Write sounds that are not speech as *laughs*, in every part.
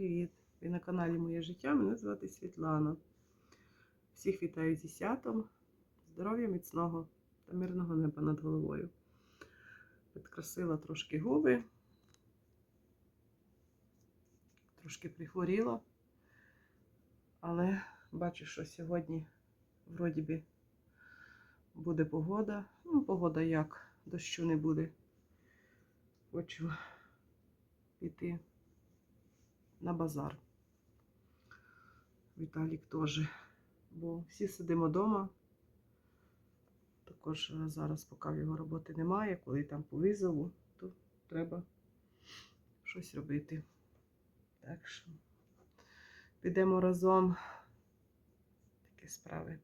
Привіт! Ви на каналі Моє життя. Мене звати Світлана. Всіх вітаю зі святом, здоров'я міцного та мирного неба над головою. Підкрасила трошки губи, трошки прихворіла, але бачу, що сьогодні вроді би буде погода. Ну, погода як, дощу не буде. Хочу піти на базар. Віталік теж. Бо всі сидимо вдома. Також е, зараз, поки його роботи немає, коли там по визову, то треба щось робити. Так що підемо разом. Такі справи.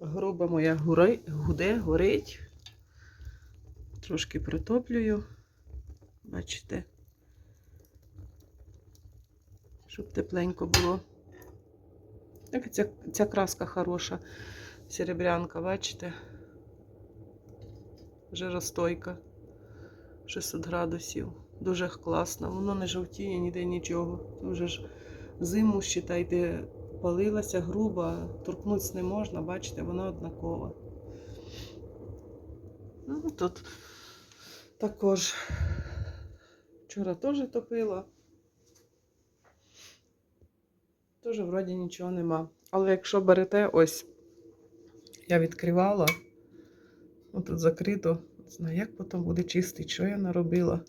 Груба моя гури, гуде, горить. Трошки протоплюю. Бачите? Щоб тепленько було. Так, ця, ця краска хороша, серебрянка, бачите? Жиростойка. 600 градусів. Дуже класно. Воно не жовтіє ніде нічого. Дуже ж зиму, считайте, палилася груба, торкнутися не можна, бачите, вона однакова. Ну, тут також вчора теж топила. Теж вроді нічого нема. Але якщо берете ось, я відкривала, ну тут закрито, знаю, як потім буде чистий, що я наробила.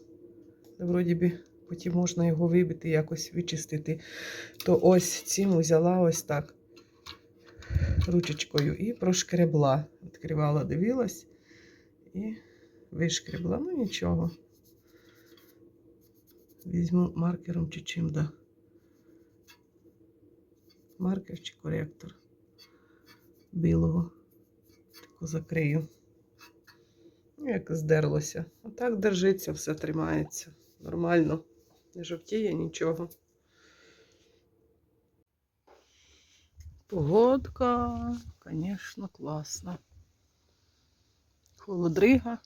Вроді би потім можна його вибити, якось вичистити. То ось цим взяла ось так ручечкою і прошкребла. Відкривала, дивилась і вишкребла. Ну нічого. Візьму маркером чи чим да маркер чи коректор білого. Таку закрию. Ну, як здерлося. Отак держиться, все тримається. Нормально. Не жовтіє нічого. Погодка, звісно, класна. Холодрига.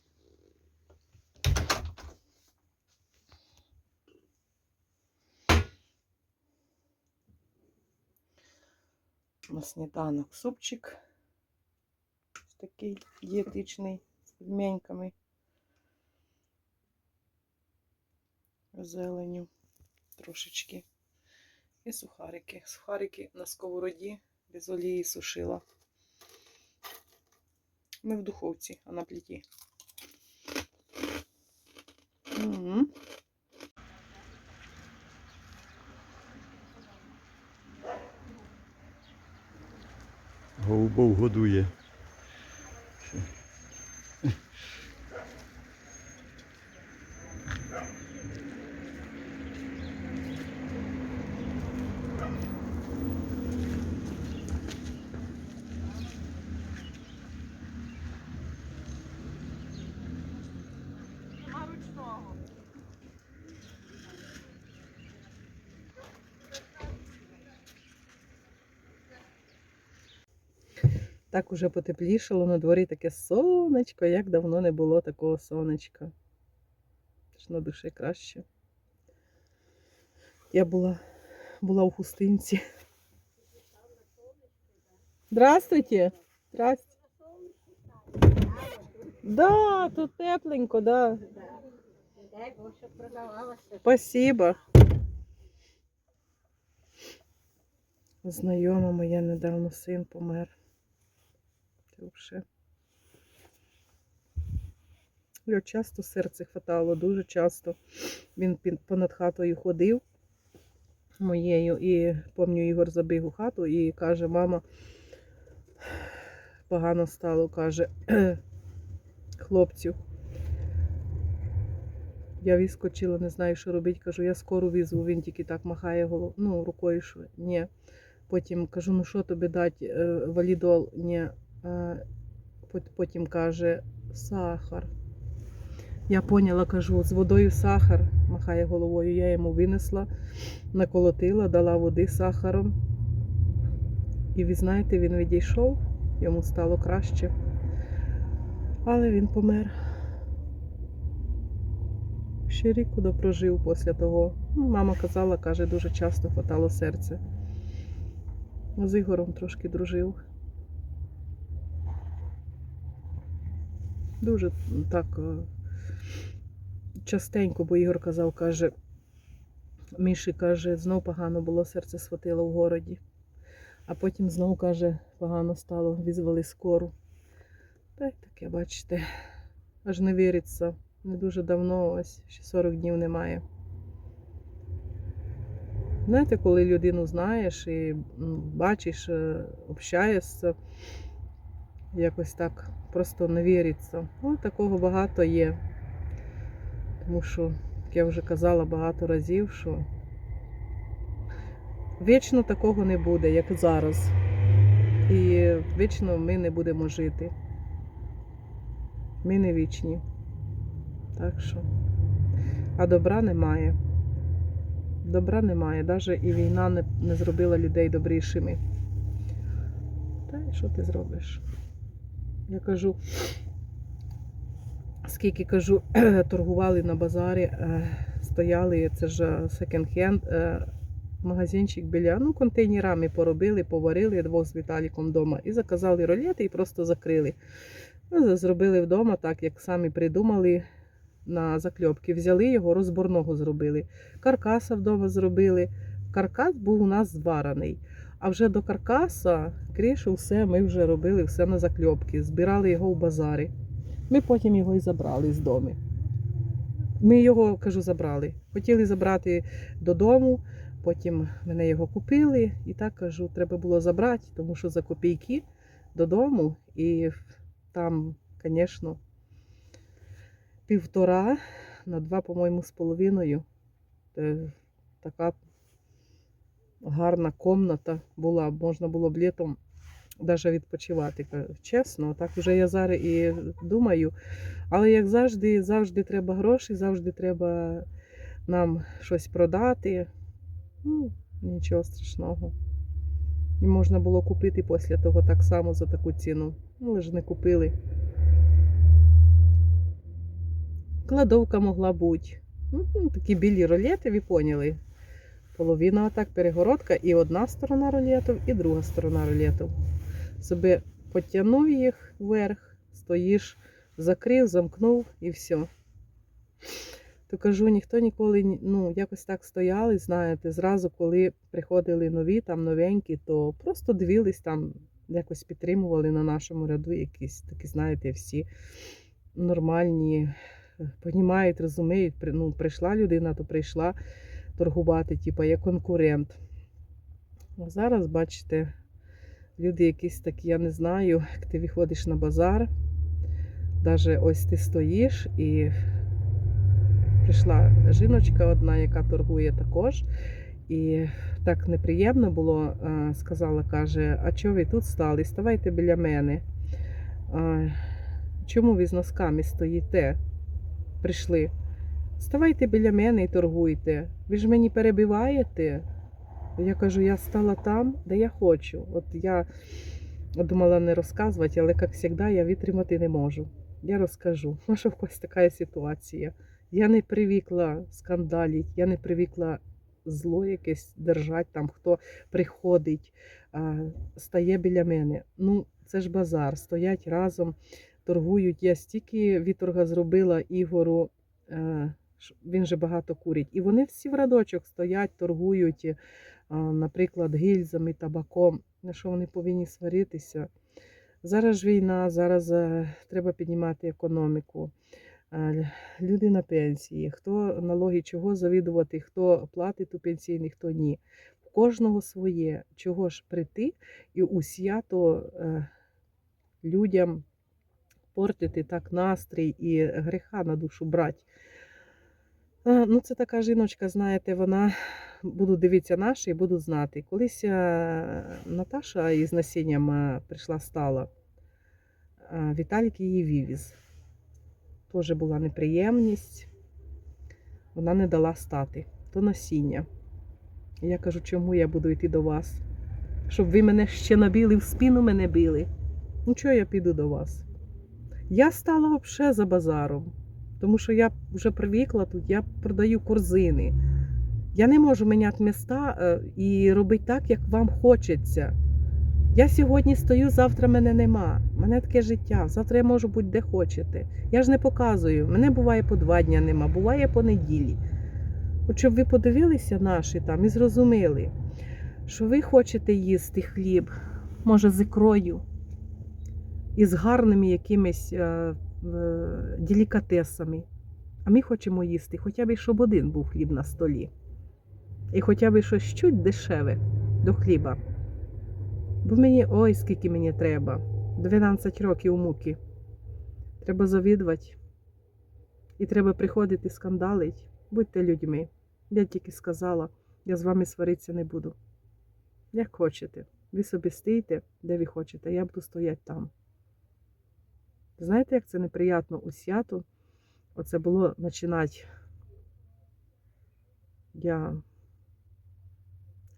На сніданок супчик. Такий дієтичний з пельменьками. Зеленю трошечки. І сухарики. Сухарики на сковороді без олії сушила. Не в духовці, а на пліті. Угу. Raul Bolrodua. Так уже потеплішало, на дворі таке сонечко, як давно не було такого сонечка. Ж на душі краще. Я була, була у хустинці. Здравствуйте. Здрасте. Да, тут тепленько, да. Спасибо. Знайома моя недавно син помер. Це вже. Часто серце хватало, дуже часто. Він понад хатою ходив моєю і пам'ятаю, Ігор забіг у хату і каже, мама, погано стало, каже, хлопцю. Я вискочила, не знаю, що робити. Кажу, я скоро візу. Він тільки так махає голов... ну, рукою, що ні. Потім кажу, ну що тобі дати? Е, Валідол, ні. Е, пот- Потім каже, сахар. Я поняла, кажу, з водою сахар, махає головою. Я йому винесла, наколотила, дала води сахаром. І ви знаєте, він відійшов, йому стало краще. Але він помер. Ще рік куди прожив після того. Ну, мама казала, каже, дуже часто хватало серце. З Ігорем трошки дружив. Дуже так е, частенько, бо Ігор казав, каже, Міші каже, знов погано було, серце схватило в городі. А потім знов каже, погано стало, визвали скору. Та й таке, бачите, аж не віриться. Не дуже давно, ось ще 40 днів немає. Знаєте, коли людину знаєш і бачиш, е, общаєшся, якось так просто не віриться. Ну, такого багато є. Тому що, як я вже казала багато разів, що вічно такого не буде, як зараз. І вічно ми не будемо жити. Ми не вічні. Так що. А добра немає. Добра немає. Навіть і війна не, не зробила людей добрішими. Та й що ти зробиш? Я кажу, скільки кажу, *clears throat* торгували на базарі, е, стояли, це ж секонд-хенд, магазинчик біля, ну, контейнерами поробили, поварили двох з Віталіком вдома і заказали ролети і просто закрили. Ну, зробили вдома так, як самі придумали на закльопки. Взяли його, розборного зробили. Каркаса вдома зробили. Каркас був у нас зварений. А вже до каркаса, кришу, все ми вже робили все на закльопки. Збирали його в базарі. Ми потім його і забрали з дому. Ми його, кажу, забрали. Хотіли забрати додому, потім мене його купили. І так кажу, треба було забрати, тому що за копійки додому. І там, звісно, півтора на два, по-моєму, з половиною. Е, Така гарна комната була, можна було б літом навіть відпочивати. Чесно, так вже я зараз і думаю. Але як завжди, завжди треба гроші, завжди треба нам щось продати. Ну, нічого страшного. І можна було купити після того так само за таку ціну. Ну, але ж не купили. Кладовка могла бути. Ну, ну, такі білі ролети, ви поняли. Половина отак перегородка, і одна сторона ролетів, і друга сторона ролетів. Собі потягнув їх вверх, стоїш, закрив, замкнув і все. То кажу, ніхто ніколи ну, якось так стояли, знаєте, зразу, коли приходили нові, там новенькі, то просто дивились там, якось підтримували на нашому ряду якісь такі, знаєте, всі нормальні, понімають, розуміють. Ну, прийшла людина, то прийшла торгувати, типу, як конкурент. А зараз, бачите, люди якісь такі, я не знаю, як ти виходиш на базар, навіть ось ти стоїш і прийшла жіночка одна, яка торгує також. І так неприємно було, сказала, каже, а чого ви тут стали? Ставайте біля мене. Чому ви з носками стоїте? Прийшли. Ставайте біля мене і торгуйте. Ви ж мені перебиваєте. Я кажу, я стала там, де я хочу. От я думала не розказувати, але, як завжди, я витримати не можу. Я розкажу. *laughs* Що в когось така ситуація. Я не привикла скандалити, я не привикла зло якесь держати, там хто приходить, стає біля мене. Ну, це ж базар, стоять разом, торгують. Я стільки віторга зробила Ігору, е, він же багато курить. І вони всі в радочок стоять, торгують, наприклад, гільзами, табаком. На що вони повинні сваритися? Зараз ж війна, зараз е, треба піднімати економіку. Е, Люди на пенсії, хто налоги чого завідувати, хто платить у пенсійний, хто ні. У кожного своє. Чого ж прийти і у свято е, людям портити так настрій і гріха на душу брати. А, Ну, це така жіночка, знаєте, вона буду дивитися наші і буду знати. Колись е, Наташа із насінням е, прийшла стала. е, Віталік її вивіз. Теж була неприємність. Вона не дала стати. То насіння. Я кажу, чому я буду йти до вас? Щоб ви мене ще набили в спину мене били. Ну чого я піду до вас? Я стала взагалі за базаром. Тому що я вже привикла тут, я продаю корзини. Я не можу міняти міста е, і робити так, як вам хочеться. Я сьогодні стою, завтра мене нема. Мене таке життя. Завтра я можу бути де хочете. Я ж не показую. Мене буває по два дня нема, буває по неділі. От щоб ви подивилися наші там і зрозуміли, що ви хочете їсти хліб, може, з ікрою, і з гарними якимись е, делікатесами. А ми хочемо їсти, хоча б щоб один був хліб на столі. І хоча б щось чуть дешеве до хліба. Бо мені ой, скільки мені треба. 12 років муки. Треба завідувати. І треба приходити скандалить. Будьте людьми. Я тільки сказала, я з вами сваритися не буду. Як хочете. Ви собі стійте, де ви хочете, я буду стояти там. Знаєте, як це неприємно у свято? Оце було починати. Я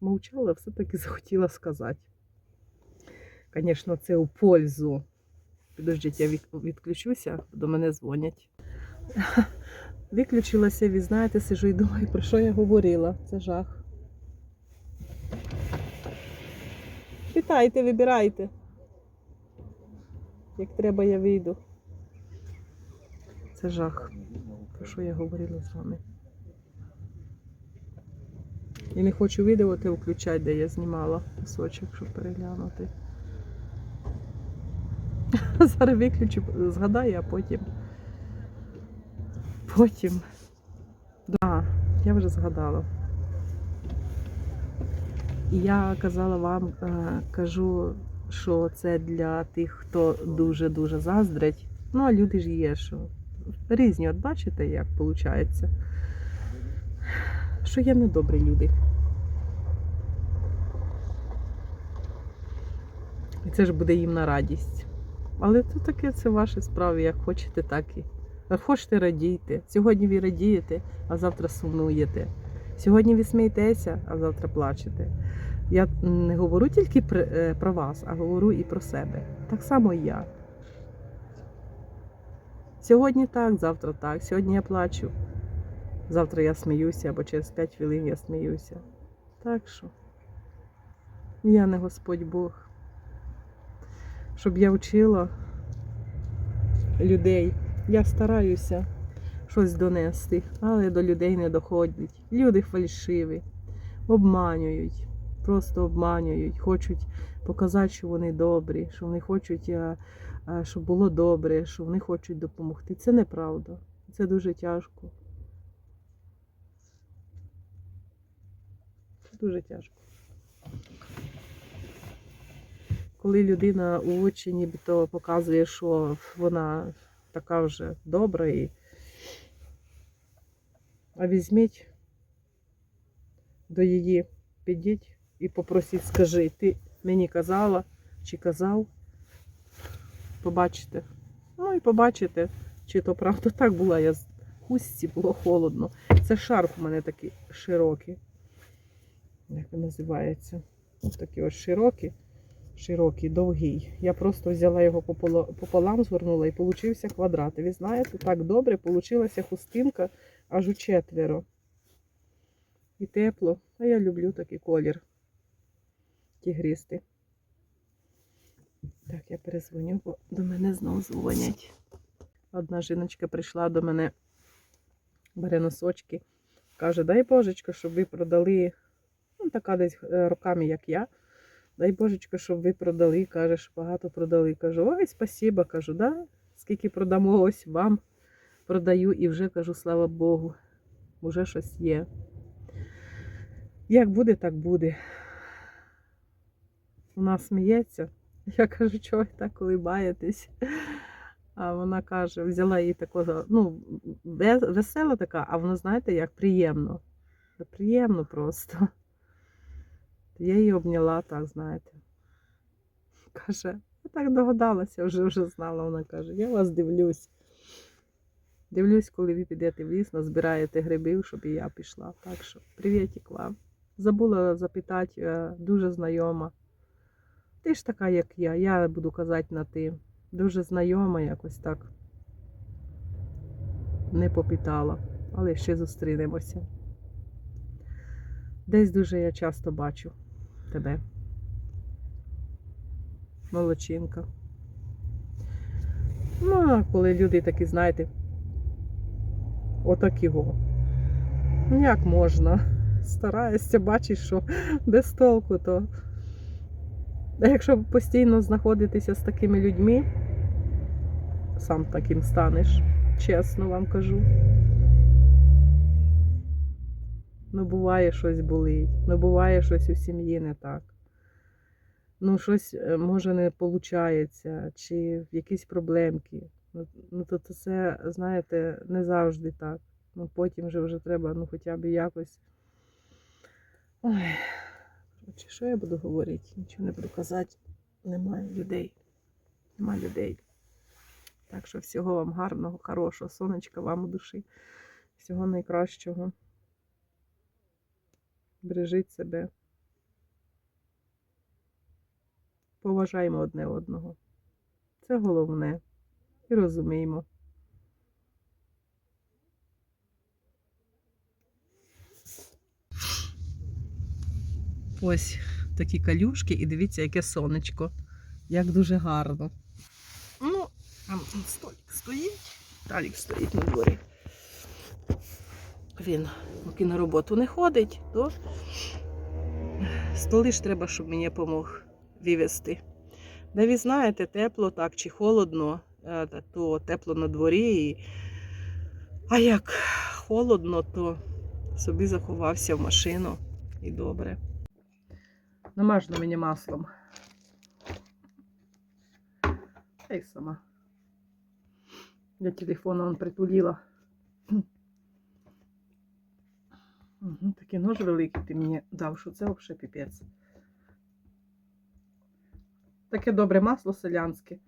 мовчала, все-таки *laughs* захотіла сказати. Звісно, це у пользу. Підождіть, я відключуся, до мене дзвонять. *laughs* Виключилася, ви знаєте, сижу і думаю, про що я говорила. Це жах. Питайте, вибирайте. Як треба, я вийду. Це жах. Про що я говорила з вами? І не хочу відео те включати, де я знімала кусочок, щоб переглянути. *laughs* Зараз виключу, згадаю, а потім. Потім. Да, я вже згадала. І я казала вам, е, кажу, що це для тих, хто дуже-дуже заздрить. Ну, а люди ж є, що різні, от бачите, як виходить. Що є недобрі люди. І це ж буде їм на радість. Але то таке це ваші справи, як хочете, так і. Хочете радійте. Сьогодні ви радієте, а завтра сумуєте. Сьогодні ви смієтеся, а завтра плачете. Я не говорю тільки про, е, вас, а говорю і про себе. Так само і я. Сьогодні так, завтра так. Сьогодні я плачу. Завтра я сміюся, або через 5 хвилин я сміюся. Так що я не Господь Бог. Щоб я вчила людей. Я стараюся щось донести, але до людей не доходять. Люди фальшиві, обманюють, просто обманюють, хочуть показати, що вони добрі, що вони хочуть, е, е, щоб було добре, що вони хочуть допомогти. Це неправда. Це дуже тяжко. Це дуже тяжко. Коли людина у очі нібито показує, що вона така вже добра і. А візьміть до її, підіть і попросіть, скажи, ти мені казала чи казав, побачите. Ну і побачите, чи то правда так була. Я з хустці було холодно. Це шарф у мене такий широкий. Як він називається? Ось такий ось широкий широкий, довгий. Я просто взяла його пополам, згорнула і получився квадрат. Ви знаєте, так добре получилася хустинка аж у четверо. І тепло. А я люблю такий колір. Тігристий. Так, я перезвоню, бо до мене знову дзвонять. Одна жіночка прийшла до мене, бере носочки. Каже, дай Божечко, щоб ви продали, ну, така десь е, роками, як я. Дай Божечко, щоб ви продали. Каже, що багато продали. Кажу, ой, спасіба. Кажу, да, скільки продамо, ось вам продаю і вже кажу, слава Богу, вже щось є. Як буде, так буде. Вона сміється. Я кажу, чого ви так колибаєтесь? А вона каже, взяла її такого, ну, весела така, а воно, знаєте, як приємно. Приємно просто. Я її обняла, так, знаєте. Каже, я так догадалася, вже вже знала. Вона каже, я вас дивлюсь. Дивлюсь, коли ви підете в ліс, назбираєте грибів, щоб і я пішла. Так що, привітик вам. Забула запитати, е, дуже знайома. Ти ж така, як я, я буду казати на ти. Дуже знайома якось так. не попитала, але ще зустрінемося. Десь дуже я часто бачу тебе. Молодчинка. Ну, а коли люди такі, знаєте, отак його. Ну, як можна? Стараєшся, бачиш, що без толку, то. А *laughs* якщо постійно знаходитися з такими людьми, сам таким станеш, чесно вам кажу. Ну, буває щось болить, ну буває щось у сім'ї не так. Ну, щось е, може не виходить, чи якісь проблемки. Ну, ну то, це, знаєте, не завжди так. Ну, потім вже вже треба, ну, хоча б якось. Ой, коротше, що я буду говорити? Нічого не буду казати. Немає людей. Немає людей. Так що всього вам гарного, хорошого, сонечка вам у душі. Всього найкращого. Бережіть себе. Поважаємо одне одного. Це головне. І розуміємо. Ось такі калюшки, і дивіться, яке сонечко. Як дуже гарно. Ну, там столик стоїть. Талік стоїть на дворі. Він, поки на роботу не ходить, то столи ж треба, щоб мені допомог вивезти. Да ви знаєте, тепло так чи холодно, е, то тепло на дворі. І... А як холодно, то собі заховався в машину і добре. Намаж на мені маслом. Та й сама. Я телефон он притулила. Угу, такий нож великий ти мені дав, що це взагалі піпець. Таке добре масло селянське.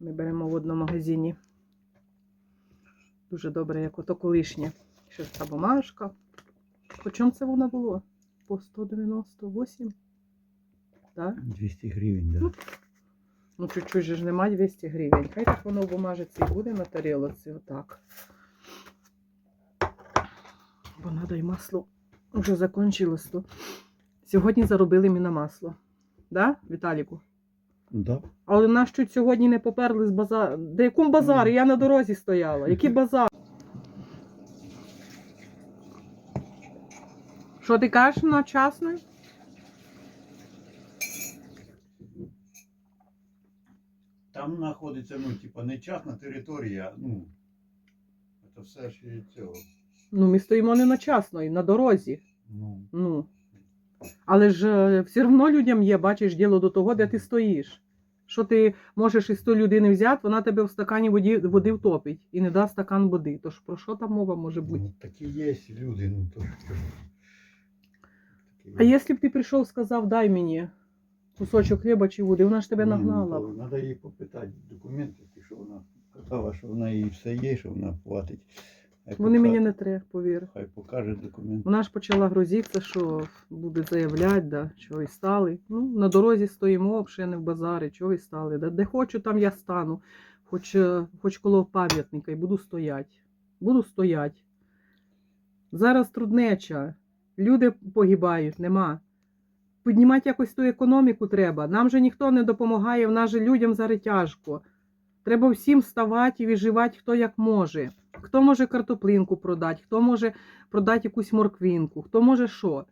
Ми беремо в одному магазині. Дуже добре, як ото колишнє. Ще та бумажка. По чому це воно було? По 198? Так? 200 гривень, да. Ну, чуть-чуть же ж нема 200 гривень. Хай так воно в бумажиці і буде на тарілоці, отак. Бо надо й масло вже закончилось. То. Сьогодні заробили ми на масло. Да, Віталіку? Да. Але нас чуть сьогодні не поперли з базару. Де якому базарі? Я на дорозі стояла. Який базар? Що ти кажеш на часний? Там знаходиться, ну, типа, не частна територія, ну. Це все ж і цього. Ну, ми стоїмо не на часної, на дорозі. Ну. Ну. Але ж е, все одно людям є, бачиш, діло до того, де ти стоїш. Що ти можеш із тої людини взяти, вона тебе в стакані воді, води втопить і не дасть стакан води. Тож про що там мова може бути? ну такі є люди, ну то. А якщо б ти прийшов і сказав, дай мені кусочок хліба чи води, вона ж тебе Ні, нагнала. ну, б. то їй попитати документи, ті, що вона казала, що в неї все є, що вона платить. Хай Вони пока- мені не треба, повір. Хай покаже документи. Вона ж почала грозитися, що буде заявляти, да, що і стали. Ну, на дорозі стоїмо, взагалі не в базарі, чого і стали. Да. Де хочу, там я стану. Хоч, е, хоч коло пам'ятника і буду стояти. Буду стояти. Зараз труднеча. Люди погибають, нема. Піднімати якось ту економіку треба. Нам же ніхто не допомагає, в нас же людям зараз тяжко. Треба всім вставати і виживати, хто як може. Хто може картоплинку продати, хто може продати якусь морквинку, хто може що.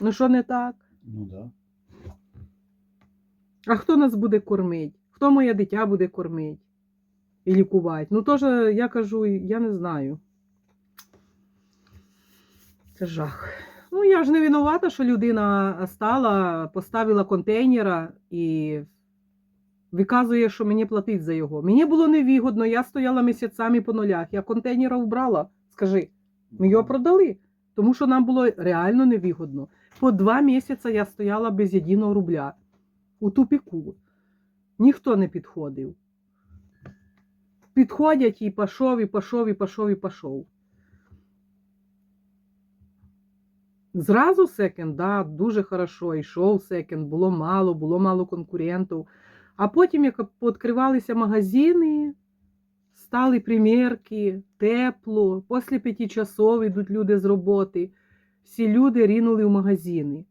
Ну що не так? Ну да. А хто нас буде кормити? Хто моє дитя буде кормити і лікувати? Ну теж я кажу, я не знаю. Це жах. Ну, я ж не винувата, що людина стала, поставила контейнера і виказує, що мені платить за його. Мені було невигодно, я стояла місяцями по нулях. Я контейнера вбрала. Скажи, ми його продали, тому що нам було реально невигодно. По два місяці я стояла без єдиного рубля у тупіку. Ніхто не підходив. Підходять і пішов, і пішов, і пішов, і пішов. Зразу секонд, да, дуже хорошо йшов секонд, було мало, було мало конкурентів. А потім, як відкривалися магазини, стали примірки, тепло, після п'яти часов йдуть люди з роботи. Всі люди рінули в магазини.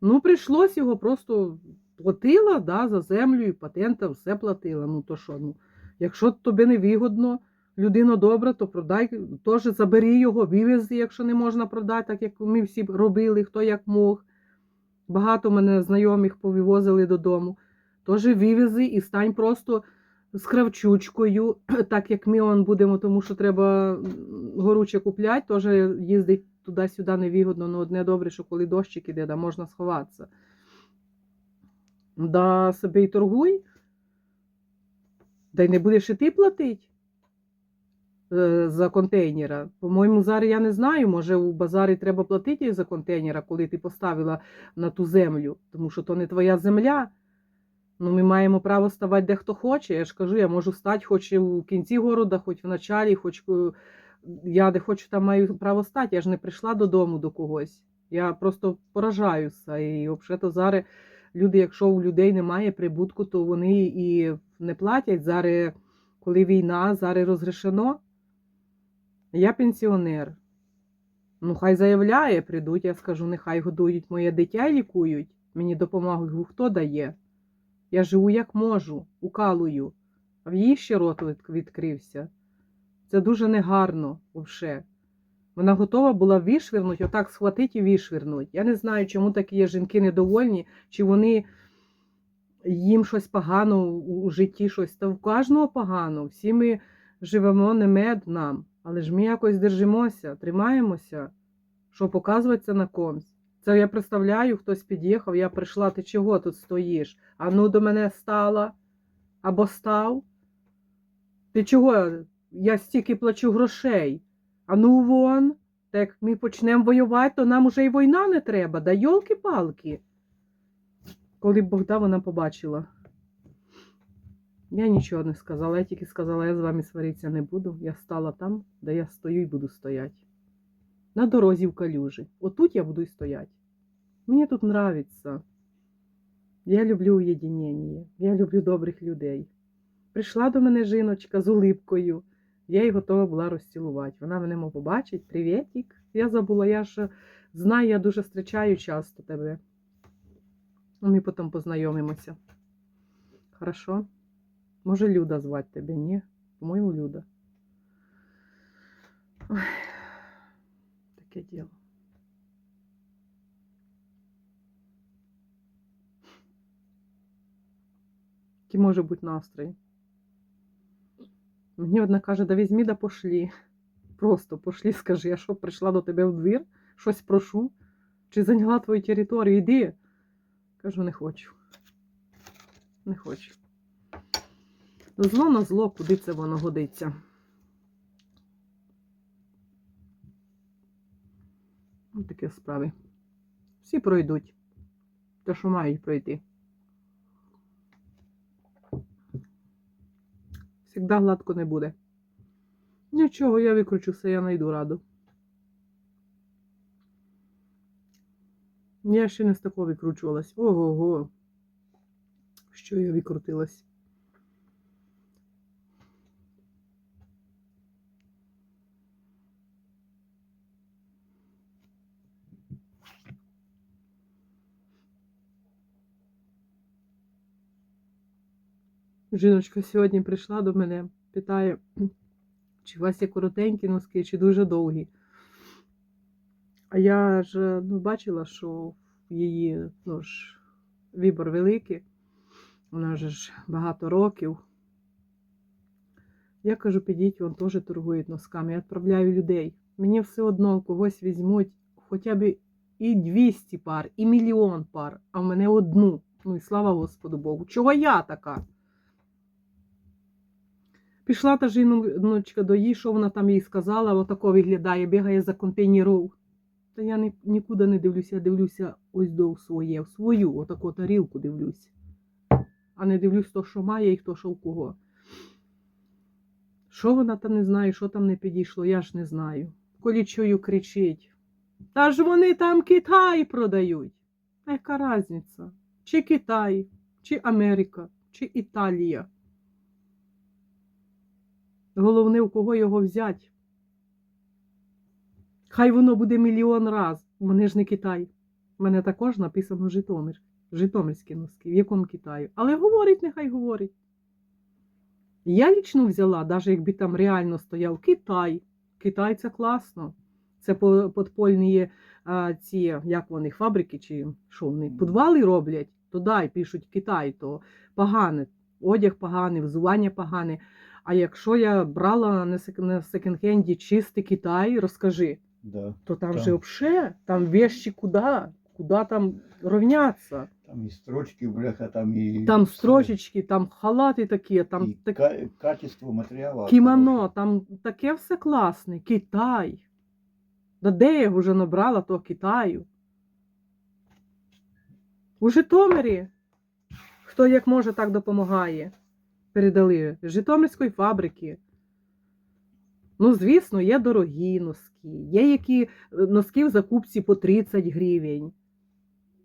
Ну, прийшлось його просто платила да, за землю і патента, все платила. Ну то що, ну, якщо тобі не вигодно, людина добра, то продай, теж забери його, вивези, якщо не можна продати, так як ми всі робили, хто як мог. Багато мене знайомих повивозили додому. Теж вивези і стань просто з кравчучкою, *clears throat* так як ми он будемо, тому що треба горуче купляти, теж їздить туди-сюди невигодно, але одне добре, що коли дощик іде, да можна сховатися. Да собі й торгуй, да й не будеш і ти платити за контейнера. По-моєму, зараз я не знаю, може у базарі треба платити за контейнера, коли ти поставила на ту землю, тому що то не твоя земля. Ну, ми маємо право ставати де хто хоче. Я ж кажу, я можу стати хоч в кінці города, хоч в началі, хоч е, я де хочу, там маю право стати. Я ж не прийшла додому до когось. Я просто поражаюся. І взагалі зараз люди, якщо у людей немає прибутку, то вони і не платять. Зараз, коли війна, зараз розрішено. Я пенсіонер. Ну, хай заявляє, прийдуть, я скажу, нехай годують моє дитя і лікують. Мені допомогу хто дає. Я живу як можу, укалую, а в її ще рот відкрився. Це дуже негарно вовше. Вона готова була вишвирнути, отак схватити і вишвирнути. Я не знаю, чому такі є жінки недовольні, чи вони їм щось погано у житті, щось. Та в кожного погано. Всі ми живемо не мед нам, але ж ми якось держимося, тримаємося, що показується на комусь. Це я представляю, хтось під'їхав, я прийшла, ти чого тут стоїш? А ну до мене стала або став. Ти чого? Я стільки плачу грошей. А ну вон, так ми почнемо воювати, то нам уже й війна не треба, да йолки-палки. Коли б Богда вона побачила. Я нічого не сказала, я тільки сказала, я з вами сваритися не буду. Я стала там, де я стою і буду стояти. На дорозі в калюжі. Отут я буду й стояти. Мені тут нравиться. Я люблю уєдинення, я люблю добрих людей. Прийшла до мене жіночка з улипкою. Я її готова була розцілувати. Вона мене мов побачить, привітик. Я забула, я ж знаю, я дуже зустрічаю часто тебе. Ми потім познайомимося. Хорошо? Може, Люда звати тебе, ні? По-моєму, Люда. Ой, таке діло. Який може бути настрій? Мені одна каже, да візьмі да пошлі. Просто пошлі, *laughs* скажи, я що прийшла до тебе в двір, щось прошу, чи зайняла твою територію, іди. Кажу, не хочу. Не хочу. Зло на зло, куди це воно годиться. Ось такі справи. Всі пройдуть. Те, що мають пройти. Всегда гладко не буде. Нічого, я викручу все, я знайду раду. Я ще не з такого викручувалась. Ого-го. Що я викрутилась? Жіночка сьогодні прийшла до мене, питає, чи у вас є коротенькі носки, чи дуже довгі. А я ж ну, бачила, що її ну, ж, вибір великий, вона ж багато років. Я кажу, підіть, вон теж торгують носками. Я відправляю людей. Мені все одно когось візьмуть хоча б і 200 пар, і мільйон пар, а в мене одну. Ну і слава Господу Богу. Чого я така? Пішла та жіночка до її, що вона там їй сказала, отако виглядає, бігає за контейнеров. Та я ні, нікуди не дивлюся, я дивлюся ось до своє, в свою, отаку тарілку дивлюсь. А не дивлюсь то, що має, і хто що в кого. Що вона там не знає, що там не підійшло, я ж не знаю. Коли чую, кричить. Та ж вони там Китай продають. Яка різниця? Чи Китай, чи Америка, чи Італія. Головне, у кого його взяти. Хай воно буде мільйон раз. Мене ж не Китай. У мене також написано Житомир. Житомирські носки. В якому Китаю? Але говорить, нехай говорить. Я лічно взяла, навіть якби там реально стояв Китай. Китай це класно. Це подпольні а, ці, як вони, фабрики чи що вони, підвали роблять, то дай пишуть Китай, то погане. Одяг поганий, взування погане. А якщо я брала на сек- секонд-хенді чистий Китай, розкажи, Да. то там, Там. же взагалі, там вещи куди? Куди там ровняться? Там і строчки, бляха, там і. Там строчечки, там халати такі, там і так... ка- качество матеріалу. кімоно, хороше. там таке все класне. Китай. Да де я вже набрала того Китаю? У Житомирі. Хто як може, так допомагає. Передали. Житомирської фабрики. Ну, звісно, є дорогі носки, є які е, носки в закупці по 30 гривень.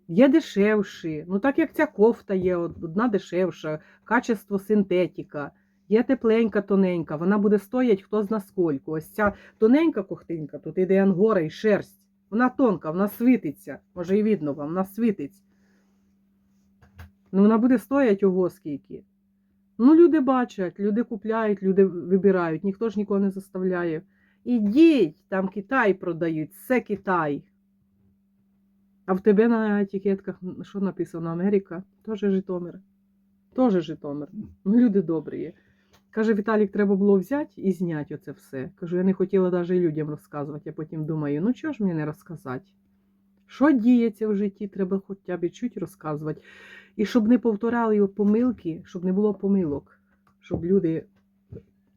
Є дешевші. Ну, так як ця кофта є, одна дешевша, качество синтетика. Є тепленька, тоненька, вона буде стоять хто зна скільки. Ось ця тоненька кохтинка, тут іде ангора і шерсть. Вона тонка, вона світиться. Може і видно вам, вона світить. Ну, вона буде стоять ого скільки. Ну, люди бачать, люди купляють, люди вибирають, ніхто ж нікого не заставляє. Ідіть, там Китай продають, все Китай. А в тебе на етикетках що написано? Америка? Тоже Житомир. Тоже Житомир. Ну, люди добрі є. Каже, Віталік, треба було взяти і зняти оце все. Кажу, я не хотіла навіть людям розказувати. Я потім думаю, ну чого ж мені не розказати? Що діється в житті, треба хоча б чуть розказувати. І щоб не повторяли його помилки, щоб не було помилок, щоб люди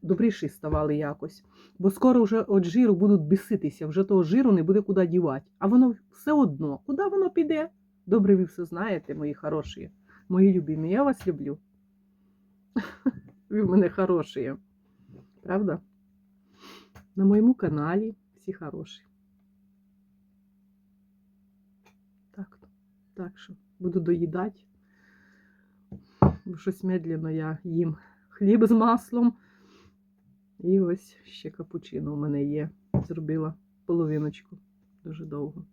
добріші ставали якось. Бо скоро вже від жиру будуть біситися, вже того жиру не буде куди дівати. А воно все одно, куди воно піде? Добре, ви все знаєте, мої хороші, мої любимі. Я вас люблю. *laughs* Ви в мене хороші. Правда? На моєму каналі всі хороші. Так, так що буду доїдати. Бо щось медленно я їм хліб з маслом. І ось ще капучино у мене є. Зробила половиночку дуже довго.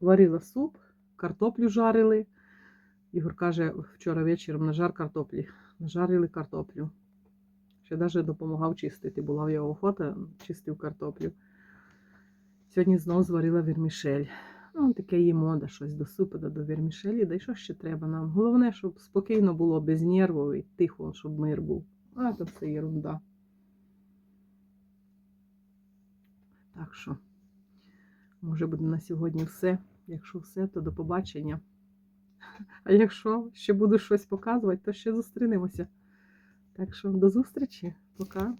Варила суп, картоплю жарили. Ігор каже, вчора вечором нажар картоплі. Нажарили картоплю. Ще навіть допомагав чистити. Була в його фото, чистив картоплю. Сьогодні знову зварила вермішель. Ну, таке їмо, да щось до супу, до вермішелі, да й що ще треба нам. Головне, щоб спокійно було, без нервів і тихо, щоб мир був. А то все ерунда. Так що, може буде на сьогодні все. Якщо все, то до побачення. *laughs* А якщо ще буду щось показувати, то ще зустрінемося. Так що до зустрічі. Пока.